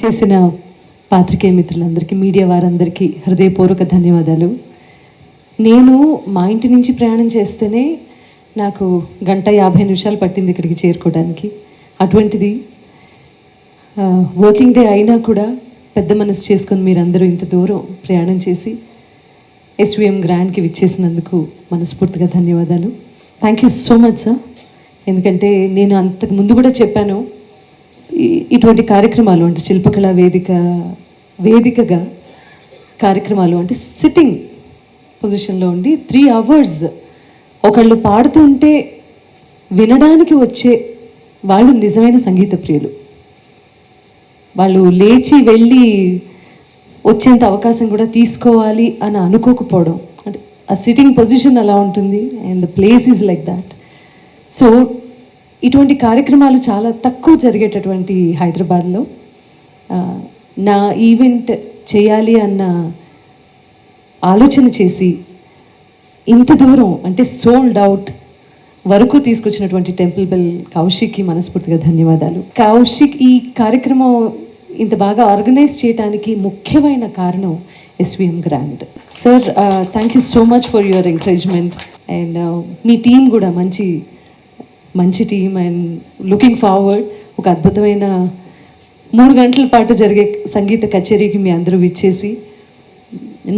చేసిన పాత్రికేయ మిత్రులందరికీ మీడియా వారందరికీ హృదయపూర్వక ధన్యవాదాలు. నేను మా ఇంటి నుంచి ప్రయాణం చేస్తేనే నాకు గంట యాభై నిమిషాలు పట్టింది ఇక్కడికి చేరుకోవడానికి. అటువంటిది వర్కింగ్ డే అయినా కూడా పెద్ద మనసు చేసుకొని మీరందరూ ఇంత దూరం ప్రయాణం చేసి ఎస్విఎం గ్రాండ్కి విచ్చేసినందుకు మనస్ఫూర్తిగా ధన్యవాదాలు. Thank you so much sir ఎందుకంటే నేను అంతకు ముందు కూడా చెప్పాను ఇటువంటి కార్యక్రమాలు అంటే శిల్పకళా వేదిక వేదికగా కార్యక్రమాలు అంటే సిట్టింగ్ పొజిషన్లో ఉండి త్రీ అవర్స్ ఒకళ్ళు పాడుతుంటే వినడానికి వచ్చే వాళ్ళు నిజమైన సంగీత ప్రియులు. వాళ్ళు లేచి వెళ్ళి వచ్చేంత అవకాశం కూడా తీసుకోవాలి అని అనుకోకపోవడం. అంటే ఆ సిట్టింగ్ పొజిషన్ అలా ఉంటుంది and the place is like that so ఇటువంటి కార్యక్రమాలు చాలా తక్కువ జరిగేటటువంటి హైదరాబాద్లో. నా ఈవెంట్ చేయాలి అన్న ఆలోచన చేసి ఇంత దూరం అంటే సోల్డ్ అవుట్ వరకు తీసుకొచ్చినటువంటి టెంపుల్ బెల్ కౌశిక్కి మనస్ఫూర్తిగా ధన్యవాదాలు. కౌశిక్ ఈ కార్యక్రమం ఇంత బాగా ఆర్గనైజ్ చేయడానికి ముఖ్యమైన కారణం SVM grand sir thank you so much for your encouragement and me team కూడా మంచి మంచి టీం అండ్ లుకింగ్ ఫార్వర్డ్ ఒక అద్భుతమైన మూడు గంటల పాటు జరిగే సంగీత కచేరీకి మీ అందరూ విచ్చేసి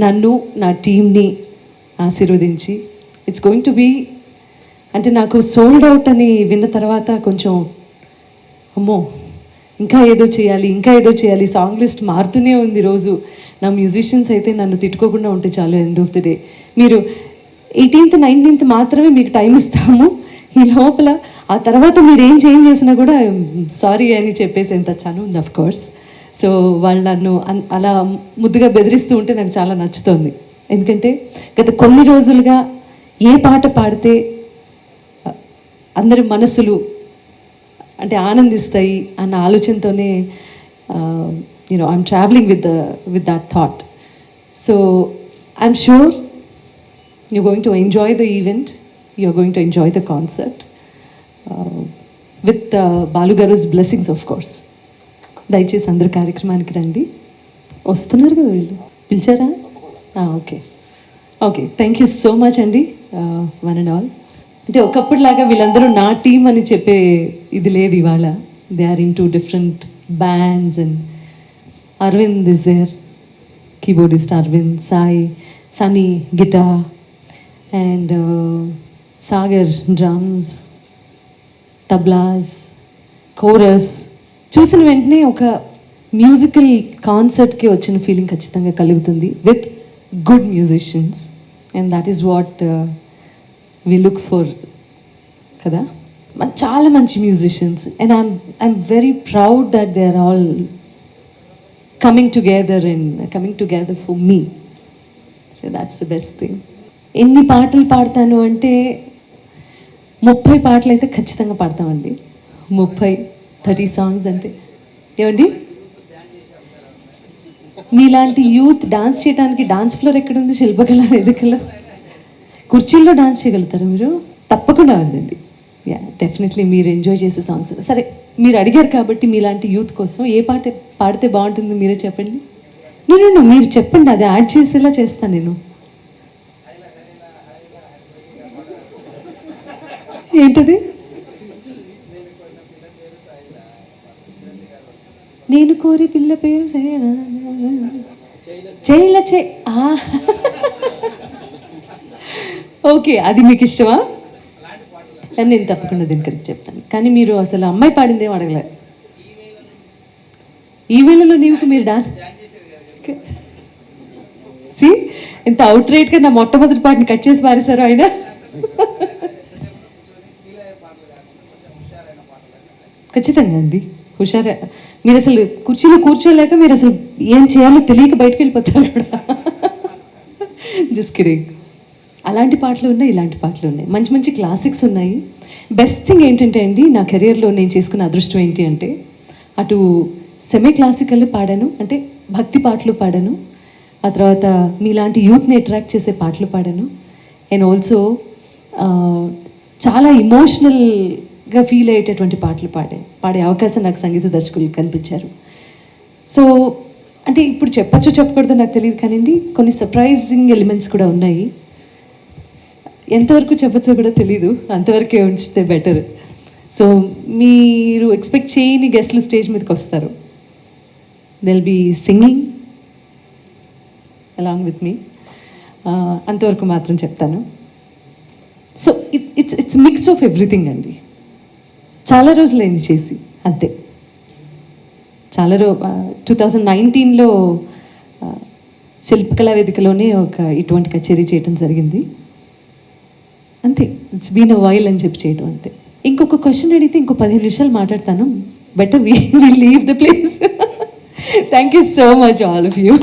నన్ను నా టీంని ఆశీర్వదించి. ఇట్స్ గోయింగ్ టు బీ అంటే నాకు సోల్డ్ అవుట్ అని విన్న తర్వాత కొంచెం అమ్మో ఇంకా ఏదో చేయాలి ఇంకా ఏదో చేయాలి సాంగ్ లిస్ట్ మారుతూనే ఉంది రోజు. నా మ్యూజిషియన్స్ అయితే నన్ను తిట్టుకోకుండా ఉంటే చాలు ఎండ్ ఆఫ్ ది డే మీరు ఎయిటీన్త్ నైన్టీన్త్ మాత్రమే మీకు టైం ఇస్తాము. ఈ లోపల ఆ తర్వాత మీరు ఏం చేంజ్ చేసినా కూడా సారీ అని చెప్పేసి ఎంత చాను ఉంది అఫ్ కోర్స్ సో వాళ్ళు నన్ను అన్- అలా ముద్దుగా బెదిరిస్తూ ఉంటే నాకు చాలా నచ్చుతోంది ఎందుకంటే గత కొన్ని రోజులుగా ఏ పాట పాడితే అందరి మనసులు అంటే ఆనందిస్తాయి అన్న ఆలోచనతోనే you know I'm travelling with with that thought so I'm sure you going to enjoy the event you are going to enjoy the concert with బాలుగారుస్ blessings of course. దయచేసి అందరు కార్యక్రమానికి రండి. వస్తున్నారు కదా వీళ్ళు. పిలిచారా? Okay. Okay thank you so much అండి one and all అంటే ఒకప్పుడులాగా వీళ్ళందరూ నా టీం అని చెప్పే ఇది లేదు ఇవాళ. They are in two different bands and Aravind is their keyboardist Aravind Sai Sunny guitar and Sagar drums tablas chorus చూసిన వెంటనే ఒక మ్యూజికల్ కాన్సర్ట్కి వచ్చిన ఫీలింగ్ ఖచ్చితంగా కలుగుతుంది with good musicians and that is what we look for కదా? చాలా మంచి musicians and I'm I'm very proud that they are all coming together and coming together for me so that's the best thing ఎన్ని పాటలు పాడతాను అంటే ముప్పై పాటలు అయితే ఖచ్చితంగా పాడతామండి. ముప్పై థర్టీ సాంగ్స్ అంటే ఏమండి? మీలాంటి యూత్ డాన్స్ చేయడానికి డాన్స్ ఫ్లోర్ ఎక్కడుంది? శిల్పకళ వేదికలో? కుర్చీల్లో డాన్స్ చేయగలుగుతారు మీరు? తప్పకుండా ఉందండి. యా డెఫినెట్లీ మీరు ఎంజాయ్ చేసే సాంగ్స్. సరే మీరు అడిగారు కాబట్టి మీలాంటి యూత్ కోసం ఏ పాట పాడితే బాగుంటుంది మీరే చెప్పండి. నేను మీరు చెప్పండి అది యాడ్ చేసేలా చేస్తాను నేను. ఏంటది? నేను కోరి పిల్ల పేరు సరేనా చేయల చే ఓకే అది మీకు ఇష్టమా? అని నేను తప్పకుండా దీని కరెక్ట్ చెప్తాను. కానీ మీరు అసలు అమ్మాయి పాడింది ఏం అడగలేదు ఈ వేళలో నీకు మీరు డాన్స్ సి ఇంత అవుట్ రేట్ నా మొట్టమొదటి పాటని కట్ చేసి పారేశారు ఆయన. ఖచ్చితంగా అండి. హుషారే మీరు అసలు కుర్చీలో కూర్చోలేక మీరు అసలు ఏం చేయాలో తెలియక బయటకు వెళ్ళిపోతారు కూడా జస్ట్ కిడింగ్ అలాంటి పాటలు ఉన్నాయి ఇలాంటి పాటలు ఉన్నాయి. మంచి మంచి క్లాసిక్స్ ఉన్నాయి. బెస్ట్ థింగ్ ఏంటంటే అండి నా కెరియర్లో నేను చేసుకున్న అదృష్టం ఏంటి అంటే అటు సెమీ క్లాసికల్ పాడాను అంటే భక్తి పాటలు పాడాను. ఆ తర్వాత మీలాంటి యూత్ని అట్రాక్ట్ చేసే పాటలు పాడాను. అండ్ ఆల్సో చాలా గా ఫీల్ అయ్యేటటువంటి పాటలు పాడే పాడే అవకాశం నాకు సంగీత దర్శకులు కనిపించారు సో అంటే ఇప్పుడు చెప్పచ్చో చెప్పకూడదో నాకు తెలియదు కానివ్వండి కొన్ని సర్ప్రైజింగ్ ఎలిమెంట్స్ కూడా ఉన్నాయి. ఎంతవరకు చెప్పచ్చో కూడా తెలీదు అంతవరకే ఉంచితే బెటర్ సో మీరు ఎక్స్పెక్ట్ చేయని గెస్ట్లు స్టేజ్ మీదకి వస్తారు. They'll be singing along with me అంతవరకు మాత్రం చెప్తాను. So it it's it's mix of everything అండి. చాలా రోజులైంది చేసి అంతే. చాలా రో టూ థౌజండ్ నైన్టీన్లో శిల్పకళా వేదికలోనే ఒక ఇటువంటి కచేరీ చేయటం జరిగింది. అంతే. ఇట్స్ బీన్ అ వైల్ అని చెప్పి చేయడం అంతే. ఇంకొక క్వశ్చన్ అడిగితే ఇంకో పదిహేను నిమిషాలు మాట్లాడతాను. Better we leave the place thank you so much all of you